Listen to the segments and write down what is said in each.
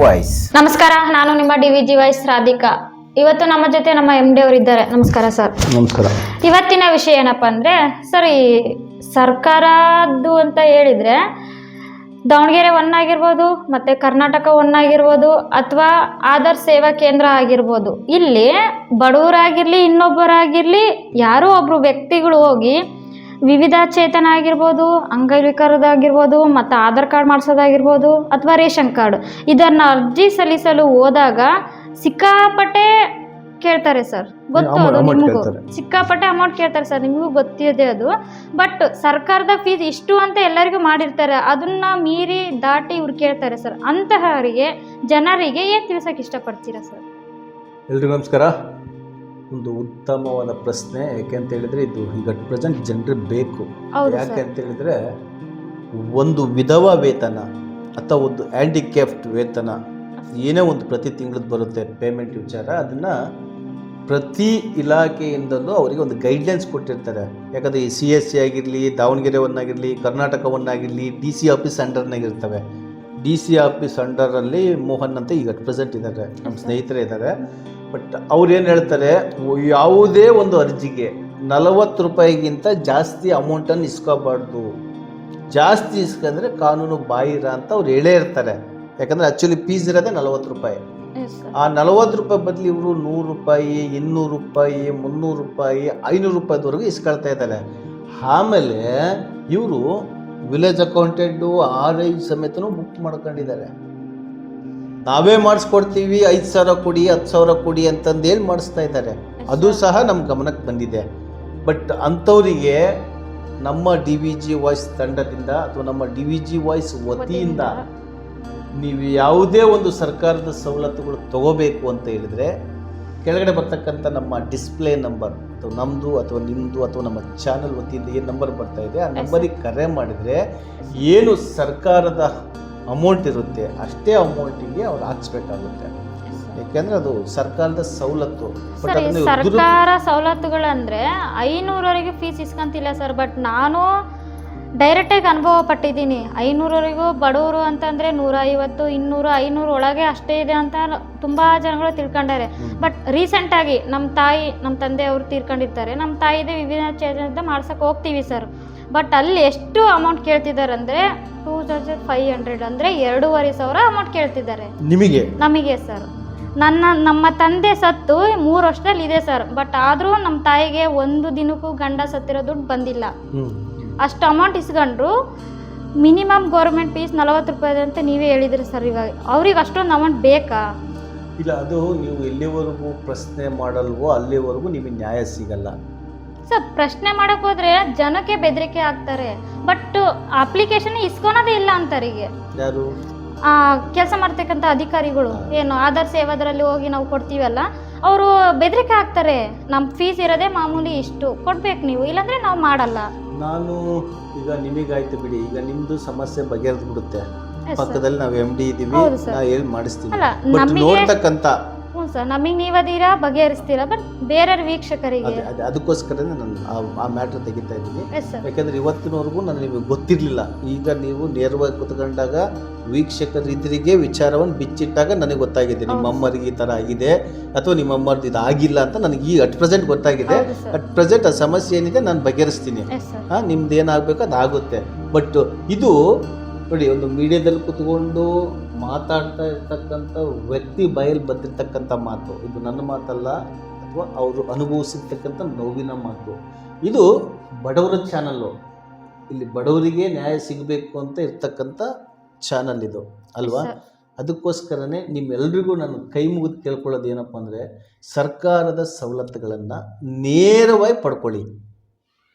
Voice ನಮಸ್ಕಾರ ನಾನು ನಿಮ್ಮ D V G voice Radhika. ಇವತ್ತು ನಮ್ಮ ಜೊತೆ ನಮ್ಮ ಎಂ ಡಿ ಅವರು ಇದ್ದಾರೆ. ನಮಸ್ಕಾರ ಸರ್. ನಮಸ್ಕಾರ. ಇವತ್ತಿನ ವಿಷಯ ಏನಪ್ಪ ಅಂದ್ರೆ ಸರ್ ಈ ಸರ್ಕಾರದ್ದು ಅಂತ ಹೇಳಿದ್ರೆ ದಾವಣಗೆರೆ ಒನ್ ಆಗಿರ್ಬೋದು ಮತ್ತೆ ಕರ್ನಾಟಕ ಒನ್ ಆಗಿರ್ಬೋದು ಅಥವಾ ಆಧಾರ್ ಸೇವಾ ಕೇಂದ್ರ ಆಗಿರ್ಬೋದು. ಇಲ್ಲಿ ಬಡವರಾಗಿರ್ಲಿ ಇನ್ನೊಬ್ಬರಾಗಿರ್ಲಿ ಯಾರೋ ಒಬ್ರು ವ್ಯಕ್ತಿಗಳು ಹೋಗಿ ವಿವಿಧ ಚೇತನ ಆಗಿರ್ಬೋದು ಅಂಗವಿಕಲರಾಗಿರ್ಬೋದು ಮತ್ತು ಆಧಾರ್ ಕಾರ್ಡ್ ಮಾಡಿಸೋದಾಗಿರ್ಬೋದು ಅಥವಾ ರೇಷನ್ ಕಾರ್ಡ್. ಇದನ್ನು ಅರ್ಜಿ ಸಲ್ಲಿಸಲು ಹೋದಾಗ ಸಿಕ್ಕಾಪಟ್ಟೆ ಕೇಳ್ತಾರೆ ಸರ್. ಗೊತ್ತು ಅದು ನಿಮಗೂ? ಸಿಕ್ಕಾಪಟ್ಟೆ ಅಮೌಂಟ್ ಕೇಳ್ತಾರೆ ಸರ್ ನಿಮಗೂ ಗೊತ್ತಿದೆ ಅದು. ಬಟ್ ಸರ್ಕಾರದ ಫೀಸ್ ಇಷ್ಟು ಅಂತ ಎಲ್ಲರಿಗೂ ಮಾಡಿರ್ತಾರೆ ಅದನ್ನ ಮೀರಿ ದಾಟಿ ಇವ್ರು ಕೇಳ್ತಾರೆ ಸರ್. ಅಂತಹವರಿಗೆ ಜನರಿಗೆ ಏನು ತಿಳ್ಸಕ್ಕೆ ಇಷ್ಟಪಡ್ತೀರಾ ಸರ್? ಎಲ್ರಿಗೂ ನಮಸ್ಕಾರ. ಒಂದು ಉತ್ತಮವಾದ ಪ್ರಶ್ನೆ ಯಾಕೆ ಅಂತ ಹೇಳಿದ್ರೆ ಇದು ಈಗ ಪ್ರೆಸೆಂಟ್ ಜನರಿಗೆ ಬೇಕು. ಹೌದು ಯಾಕೆ ಅಂತ ಹೇಳಿದ್ರೆ ಒಂದು ವಿಧವ ವೇತನ ಅಥವಾ ಒಂದು ಹ್ಯಾಂಡಿಕ್ಯಾಫ್ಟ್ ವೇತನ ಏನೇ ಒಂದು ಪ್ರತಿ ತಿಂಗಳದ್ದು ಬರುತ್ತೆ ಪೇಮೆಂಟ್ ವಿಚಾರ ಅದನ್ನ ಪ್ರತಿ ಇಲಾಖೆಯಿಂದಲೂ ಅವರಿಗೆ ಒಂದು ಗೈಡ್ಲೈನ್ಸ್ ಕೊಟ್ಟಿರ್ತಾರೆ. ಯಾಕಂದರೆ ಈ ಸಿ ಎಸ್ ಸಿ ಆಗಿರಲಿ ದಾವಣಗೆರೆ ಕರ್ನಾಟಕವನ್ನಾಗಿರಲಿ ಆಗಿರಲಿ ಕರ್ನಾಟಕ ಡಿ ಸಿ ಆಫೀಸ್ ಅಂಡರ್ನಾಗಿರ್ತವೆ ಡಿ ಸಿ ಆಫೀಸ್ ಅಂಡರಲ್ಲಿ ಮೋಹನ್ ಅಂತ ಈಗ ಪ್ರೆಸೆಂಟ್ ಇದ್ದಾರೆ. ನಮ್ಮ ಸ್ನೇಹಿತರೇ ಇದ್ದಾರೆ. ಬಟ್ ಅವ್ರೇನು ಏನು ಹೇಳ್ತಾರೆ ಯಾವುದೇ ಒಂದು ಅರ್ಜಿಗೆ ನಲವತ್ತು ರೂಪಾಯಿಗಿಂತ ಜಾಸ್ತಿ ಅಮೌಂಟನ್ನು ಇಸ್ಕೋಬಾರ್ದು. ಜಾಸ್ತಿ ಇಸ್ಕೊಂಡ್ರೆ ಕಾನೂನು ಬಾಹಿರ ಅಂತ ಅವ್ರು ಹೇಳೇ ಇರ್ತಾರೆ. ಯಾಕಂದರೆ ಆ್ಯಕ್ಚುಲಿ ಫೀಸ್ ಇರೋದೇ ನಲವತ್ತು ರೂಪಾಯಿ. ಆ ನಲವತ್ತು ರೂಪಾಯಿ ಬದಲು ಇವರು ನೂರು ರೂಪಾಯಿ ಇನ್ನೂರು ರೂಪಾಯಿ ಮುನ್ನೂರು ರೂಪಾಯಿ ಐನೂರು ರೂಪಾಯಿದವರೆಗೂ ಇಸ್ಕೊಳ್ತಾ ಇದ್ದಾರೆ. ಆಮೇಲೆ ಇವರು ವಿಲೇಜ್ ಅಕೌಂಟೆಂಟು ಆರ್ ಐ ಸಮೇತನೂ ಬುಕ್ ಮಾಡ್ಕೊಂಡಿದ್ದಾರೆ. ನಾವೇ ಮಾಡಿಸ್ಕೊಡ್ತೀವಿ ಐದು ಸಾವಿರ ಕೊಡಿ ಹತ್ತು ಸಾವಿರ ಕೊಡಿ ಅಂತಂದು ಹೇಳಿ ಮಾಡಿಸ್ತಾ ಇದ್ದಾರೆ? ಅದು ಸಹ ನಮ್ಮ ಗಮನಕ್ಕೆ ಬಂದಿದೆ. ಬಟ್ ಅಂಥವರಿಗೆ ನಮ್ಮ ಡಿ ವಿ ಜಿ ವಾಯ್ಸ್ ತಂಡದಿಂದ ಅಥವಾ ನಮ್ಮ ಡಿ ವಿ ಜಿ ವಾಯ್ಸ್ ವತಿಯಿಂದ ನೀವು ಯಾವುದೇ ಒಂದು ಸರ್ಕಾರದ ಸವಲತ್ತುಗಳು ತಗೋಬೇಕು ಅಂತ ಹೇಳಿದರೆ ಕೆಳಗಡೆ ಬರ್ತಕ್ಕಂಥ ನಮ್ಮ ಡಿಸ್ಪ್ಲೇ ನಂಬರ್ ಅಥವಾ ನಮ್ಮದು ಅಥವಾ ನಿಮ್ಮದು ಅಥವಾ ನಮ್ಮ ಚಾನಲ್ ವತಿಯಿಂದ ಏನು ನಂಬರ್ ಬರ್ತಾ ಇದೆ ಆ ನಂಬರಿಗೆ ಕರೆ ಮಾಡಿದರೆ ಏನು ಸರ್ಕಾರದ ಅಮೌಂಟ್ ಇರುತ್ತೆ ಅಷ್ಟೇ ಅಮೌಂಟಿಗೆ ಅವ್ರು ಹಾಕ್ಸ್ಬೇಕಾಗುತ್ತೆ. ಯಾಕೆಂದ್ರೆ ಅದು ಸರ್ಕಾರದ ಸವಲತ್ತು ಸರ್ ಸರ್ಕಾರ ಸವಲತ್ತುಗಳಂದ್ರೆ ಐನೂರವರೆಗೆ ಫೀಸ್ ಇಸ್ಕೊಂತಿಲ್ಲ ಸರ್ ಬಟ್ ನಾನು ಡೈರೆಕ್ಟಾಗಿ ಅನುಭವ ಪಟ್ಟಿದ್ದೀನಿ. ಐನೂರವರೆಗೂ ಬಡವರು ಅಂತಂದರೆ ನೂರ ಐವತ್ತು ಇನ್ನೂರು ಐನೂರು ಒಳಗೆ ಅಷ್ಟೇ ಇದೆ ಅಂತ ತುಂಬ ಜನಗಳು ತಿಳ್ಕೊಂಡಾರೆ. ಬಟ್ ರೀಸೆಂಟಾಗಿ ನಮ್ಮ ತಾಯಿ ನಮ್ಮ ತಂದೆ ಅವರು ತೀರ್ಕೊಂಡಿರ್ತಾರೆ. ನಮ್ಮ ತಾಯಿದೆ ವಿವಿಧ ಅಂತ ಮಾಡ್ಸೋಕೆ ಹೋಗ್ತೀವಿ ಸರ್ ಬಟ್ ಅಲ್ಲಿ ಎಷ್ಟು ಅಮೌಂಟ್ ಕೇಳ್ತಿದ್ದಾರೆ ಅಂದರೆ ಟೂ ತೌಸಂಡ್ ಫೈವ್ ಹಂಡ್ರೆಡ್ ಅಂದರೆ ಎರಡೂವರೆ ಸಾವಿರ ಅಮೌಂಟ್ ಕೇಳ್ತಿದ್ದಾರೆ. ನಿಮಗೆ? ನಮಗೆ ಸರ್ ನನ್ನ ನಮ್ಮ ತಂದೆ ಸತ್ತು ಮೂರು ವರ್ಷದಲ್ಲಿ ಇದೆ ಸರ್ ಬಟ್ ಆದರೂ ನಮ್ಮ ತಾಯಿಗೆ ಒಂದು ದಿನಕ್ಕೂ ಗಂಡ ಸತ್ತಿರೋ ದುಡ್ಡು ಬಂದಿಲ್ಲ. ಅಷ್ಟು ಅಮೌಂಟ್ ಇಸ್ಕೊಂಡ್ರು ಮಿನಿಮಮ್ ಗೌರ್ಮೆಂಟ್ ಫೀಸ್ ನಲವತ್ತು ರೂಪಾಯಿ ಅಂತ ನೀವೇ ಹೇಳಿದ್ರಿ ಸರ್ ಇವಾಗ. ಅವ್ರಿಗೆ ಅಷ್ಟೊಂದು ಅಮೌಂಟ್ ಬೇಕಾ? ಇಲ್ಲ ಅದು ನೀವು ಎಲ್ಲಿವರೆಗೂ ಪ್ರಶ್ನೆ ಮಾಡಲ್ವೋ ಅಲ್ಲಿವರೆಗೂ ನಿಮಗೆ ನ್ಯಾಯ ಸಿಗಲ್ಲ. ಸರ್ ಪ್ರಶ್ನೆ ಮಾಡಕ್ಕೆ ಹೋದ್ರೆ ಜನಕ್ಕೆ ಬೆದರಿಕೆ ಆಗ್ತಾರೆ. ಬಟ್ ಅಪ್ಲಿಕೇಶನ್ ಇಸ್ಕೊಳೋದೇ ಇಲ್ಲ ಅಂತಾರಿಗೆ ಯಾರು? ಕೆಲಸ ಮಾಡ್ತಕ್ಕಂಥ ಅಧಿಕಾರಿಗಳು. ಏನು ಆಧಾರ್ ಸೇವಾದ್ರಲ್ಲಿ ಹೋಗಿ ನಾವು ಕೊಡ್ತೀವಲ್ಲ ಅವರು ಬೆದರಿಕೆ ಹಾಕ್ತಾರೆ ನಮ್ಮ ಫೀಸ್ ಇರೋದೇ ಮಾಮೂಲಿ ಇಷ್ಟು. ಕೊಡ್ಬೇಕು ನೀವು. ಇಲ್ಲಾಂದ್ರೆ ನಾವು ಮಾಡಲ್ಲ. ನಾನು ಈಗ ನಿಮಗಾಯ್ತು ಬಿಡಿ ಈಗ ನಿಮ್ಮದು ಸಮಸ್ಯೆ ಬಗೆಹರಿದ್ಬಿಡುತ್ತೆ. ಪಕ್ಕದಲ್ಲಿ ನಾವು ಎಂ ಡಿ ಇದೀವಿ ಹೌದು, ನಾ ಹೇಳಿ ಮಾಡಿಸ್ತೀವಿ ಬಟ್ ನೋಡ್ತಕ್ಕಂಥ ಸರ್ ನಮಗೆ ನೀವದೀರಾ ಬಗೆಹರಿಸ್ತೀರಾ? ಬಟ್ ಬೇರೆ ವೀಕ್ಷಕರಿಗೆ. ಅದಕ್ಕೋಸ್ಕರ ಅದೇ. ಅದಕ್ಕೋಸ್ಕರನೇ ನಾನು ಆ- ಆ ಮ್ಯಾಟ್ರ್ ತೆಗಿತಾ ಇದ್ದೀನಿ. ಎಸ್ ಸರ್ ಯಾಕಂದ್ರೆ ಇವತ್ತಿನವರೆಗೂ ನಾನು ನಿಮಗೆ ಗೊತ್ತಿರಲಿಲ್ಲ. ಈಗ ನೀವು ನೇರವಾಗಿ ಕುತ್ಕೊಂಡಾಗ ವೀಕ್ಷಕರಿದ್ರಿಗೆ ವಿಚಾರವನ್ನು ಬಿಚ್ಚಿಟ್ಟಾಗ ನನಗೆ ಗೊತ್ತಾಗಿದೆ. ನಿಮ್ಮ ಹೌದು. ಅಮ್ಮರಿಗೆ ಈ ಥರ ಆಗಿದೆ ಅಥವಾ ನಿಮ್ಮ ಅಮ್ಮರ್ದು ಇದು ಆಗಿಲ್ಲ ಅಂತ ನನಗೆ ಈ ಅಟ್ ಪ್ರೆಸೆಂಟ್ ಗೊತ್ತಾಗಿದೆ. ಹೌದು ಸರ್ ಅಟ್ ಪ್ರೆಸೆಂಟ್ ಆ ಸಮಸ್ಯೆ ಏನಿದೆ ನಾನು ಬಗೆಹರಿಸ್ತೀನಿ. ಎಸ್ ಸರ್ ಹಾಂ ನಿಮ್ದು ಏನಾಗಬೇಕು ಅದು ಆಗುತ್ತೆ ಬಟ್ ಇದು ನೋಡಿ ಒಂದು ಮೀಡಿಯಾದಲ್ಲಿ ಕುತ್ಕೊಂಡು ಮಾತಾಡ್ತಾ ಇರ್ತಕ್ಕಂಥ ವ್ಯಕ್ತಿ ಬಾಯಲ್ಲಿ ಬಂದಿರತಕ್ಕಂಥ ಮಾತು. ಇದು ನನ್ನ ಮಾತಲ್ಲ ಅಥವಾ ಅವರು ಅನುಭವಿಸಿರ್ತಕ್ಕಂಥ ನೋವಿನ ಮಾತು. ಇದು ಬಡವರ ಚಾನಲ್ಲು ಇಲ್ಲಿ ಬಡವರಿಗೆ ನ್ಯಾಯ ಸಿಗಬೇಕು ಅಂತ ಇರ್ತಕ್ಕಂಥ ಚಾನಲ್ ಇದು ಅಲ್ವಾ. ಅದಕ್ಕೋಸ್ಕರನೇ ನಿಮ್ಮೆಲ್ರಿಗೂ ನಾನು ಕೈ ಮುಗಿದು ಕೇಳ್ಕೊಳ್ಳೋದು ಏನಪ್ಪ ಅಂದರೆ ಸರ್ಕಾರದ ಸವಲತ್ತುಗಳನ್ನು ನೇರವಾಗಿ ಪಡ್ಕೊಳ್ಳಿ.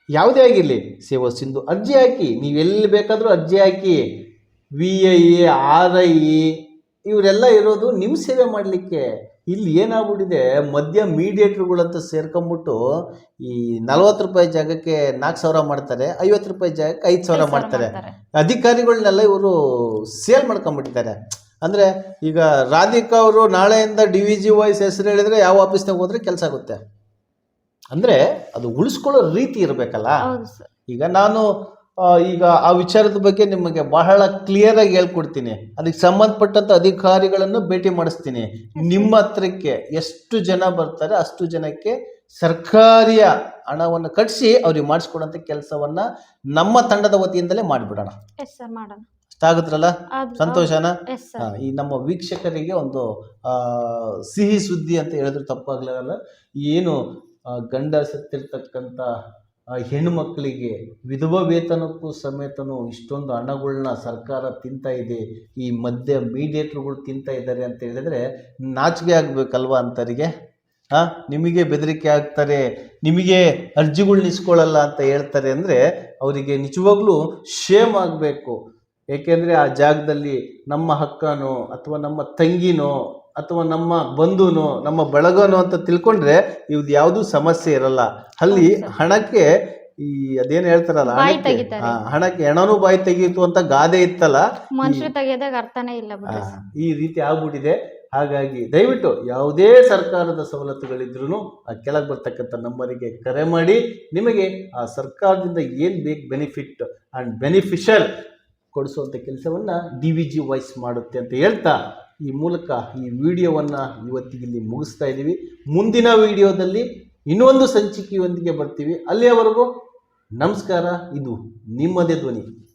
ಯಾವುದೇ ಆಗಿರಲಿ ಸೇವಾ ಸಿಂಧು ಅರ್ಜಿ ಹಾಕಿ ನೀವೆಲ್ಲಿ ಬೇಕಾದರೂ ಅರ್ಜಿ ಹಾಕಿ. ವಿ ಐ ಆರ್ ಐ ಇವರೆಲ್ಲ ಇರೋದು ನಿಮ್ಮ ಸೇವೆ ಮಾಡಲಿಕ್ಕೆ. ಇಲ್ಲಿ ಏನಾಗ್ಬಿಟ್ಟಿದೆ ಮಧ್ಯ ಮೀಡಿಯೇಟ್ರುಗಳಂತ ಸೇರ್ಕೊಂಬಿಟ್ಟು ಈ ನಲ್ವತ್ತು ರೂಪಾಯಿ ಜಾಗಕ್ಕೆ ನಾಲ್ಕು ಸಾವಿರ ಮಾಡ್ತಾರೆ ಐವತ್ತು ರೂಪಾಯಿ ಜಾಗಕ್ಕೆ ಐದು ಸಾವಿರ ಮಾಡ್ತಾರೆ. ಅಧಿಕಾರಿಗಳನ್ನೆಲ್ಲ ಇವರು ಸೇಲ್ ಮಾಡ್ಕೊಂಬಿಟ್ಟಿದ್ದಾರೆ. ಅಂದರೆ ಈಗ ರಾಧಿಕಾ ಅವರು ನಾಳೆಯಿಂದ ಡಿ ವಿ ಜಿ ವೈಸ್ ಹೆಸರು ಹೇಳಿದರೆ ಯಾವ ಆಫೀಸ್ನಾಗ ಹೋದ್ರೆ ಕೆಲಸ ಆಗುತ್ತೆ. ಅಂದರೆ ಅದು ಉಳಿಸ್ಕೊಳ್ಳೋ ರೀತಿ ಇರಬೇಕಲ್ಲ. ಈಗ ನಾನು ಈಗ ಆ ವಿಚಾರದ ಬಗ್ಗೆ ನಿಮಗೆ ಬಹಳ ಕ್ಲಿಯರ್ ಆಗಿ ಹೇಳ್ಕೊಡ್ತೀನಿ. ಅದಕ್ಕೆ ಸಂಬಂಧಪಟ್ಟಂತ ಅಧಿಕಾರಿಗಳನ್ನು ಭೇಟಿ ಮಾಡಿಸ್ತೀನಿ. ನಿಮ್ಮ ಹತ್ರಕ್ಕೆ ಎಷ್ಟು ಜನ ಬರ್ತಾರೆ ಅಷ್ಟು ಜನಕ್ಕೆ ಸರ್ಕಾರಿಯ ಹಣವನ್ನು ಕಟ್ಟಿಸಿ ಅವ್ರಿಗೆ ಮಾಡಿಸ್ಕೊಡಂತ ಕೆಲಸವನ್ನ ನಮ್ಮ ತಂಡದ ವತಿಯಿಂದಲೇ ಮಾಡಿಬಿಡೋಣ. ಅದು ಸಂತೋಷನಾ? ಈ ನಮ್ಮ ವೀಕ್ಷಕರಿಗೆ ಒಂದು ಸಿಹಿ ಸುದ್ದಿ ಅಂತ ಹೇಳಿದ್ರೆ ತಪ್ಪಾಗ್ಲಿಲ್ಲ ಏನು ಗಂಡ ಸತ್ತಿರ್ತಕ್ಕಂಥ ಹೆಣ್ಣು ಮಕ್ಕಳಿಗೆ ವಿಧವಾ ವೇತನಕ್ಕೂ ಸಮೇತನೂ ಇಷ್ಟೊಂದು ಹಣಗಳನ್ನ ಸರ್ಕಾರ ತಿಂತಾ ಇದೆ, ಈ ಮಧ್ಯ ಮೀಡಿಯೇಟ್ರುಗಳು ತಿಂತಾ ಇದ್ದಾರೆ ಅಂತ ಹೇಳಿದ್ರೆ ನಾಚಿಕೆ ಆಗ್ಬೇಕಲ್ವಾ ಅಂತರಿಗೆ? ಹಾ ನಿಮಗೆ ಬೆದರಿಕೆ ಆಗ್ತಾರೆ, ನಿಮಗೆ ಅರ್ಜಿಗಳನ್ನ ಇಸ್ಕೊಳ್ಳಲ್ಲ ಅಂತ ಹೇಳ್ತಾರೆ ಅಂದರೆ ಅವರಿಗೆ ನಿಜವಾಗ್ಲೂ ಶೇಮ್ ಆಗಬೇಕು. ಏಕೆಂದರೆ ಆ ಜಾಗದಲ್ಲಿ ನಮ್ಮ ಹಕ್ಕನೋ ಅಥವಾ ನಮ್ಮ ತಂಗಿನೋ ಅಥವಾ ನಮ್ಮ ಬಂಧುನೋ ನಮ್ಮ ಬಳಗನೋ ಅಂತ ತಿಳ್ಕೊಂಡ್ರೆ ಇವ್ದು ಯಾವುದು ಸಮಸ್ಯೆ ಇರಲ್ಲ. ಅಲ್ಲಿ ಹಣಕ್ಕೆ ಈ ಅದೇನು ಹೇಳ್ತಾರಲ್ಲ ಬಾಯಿ ಹಣಕ್ಕೆ ತೆಗಿತಾರೆ. ಆ, ಹಣಕ್ಕೆ ಹೆಣನೂ ಬಾಯಿ ತೆಗೀತು ಅಂತ ಗಾದೆ ಇತ್ತಲ್ಲ ಮನುಷ್ಯರು ತೆಗೆದಾಗ ಅರ್ಥನೇ ಇಲ್ಲ ಬಿಡ್ರಿ. ಈ ರೀತಿ ಆಗ್ಬಿಟ್ಟಿದೆ. ಹಾಗಾಗಿ ದಯವಿಟ್ಟು ಯಾವುದೇ ಸರ್ಕಾರದ ಸವಲತ್ತುಗಳಿದ್ರೂ ಆ ಕೆಳಗೆ ಬರ್ತಕ್ಕಂಥ ನಂಬರಿಗೆ ಕರೆ ಮಾಡಿ. ನಿಮಗೆ ಆ ಸರ್ಕಾರದಿಂದ ಏನು ಬೇಕು ಬೆನಿಫಿಟ್ ಆ್ಯಂಡ್ ಬೆನಿಫಿಷಲ್ ಕೊಡಿಸುವಂಥ ಕೆಲಸವನ್ನು ಡಿ ವಿ ಜಿ ವಾಯ್ಸ್ ಮಾಡುತ್ತೆ ಅಂತ ಹೇಳ್ತಾ ಈ ಮೂಲಕ ಈ ವಿಡಿಯೋವನ್ನು ಇವತ್ತಿಗಿಲ್ಲಿ ಮುಗಿಸ್ತಾ ಇದ್ದೀವಿ. ಮುಂದಿನ ವಿಡಿಯೋದಲ್ಲಿ ಇನ್ನೊಂದು ಸಂಚಿಕೆಯೊಂದಿಗೆ ಬರ್ತೀವಿ. ಅಲ್ಲಿಯವರೆಗೂ ನಮಸ್ಕಾರ. ಇದು ನಿಮ್ಮದೇ ಧ್ವನಿ.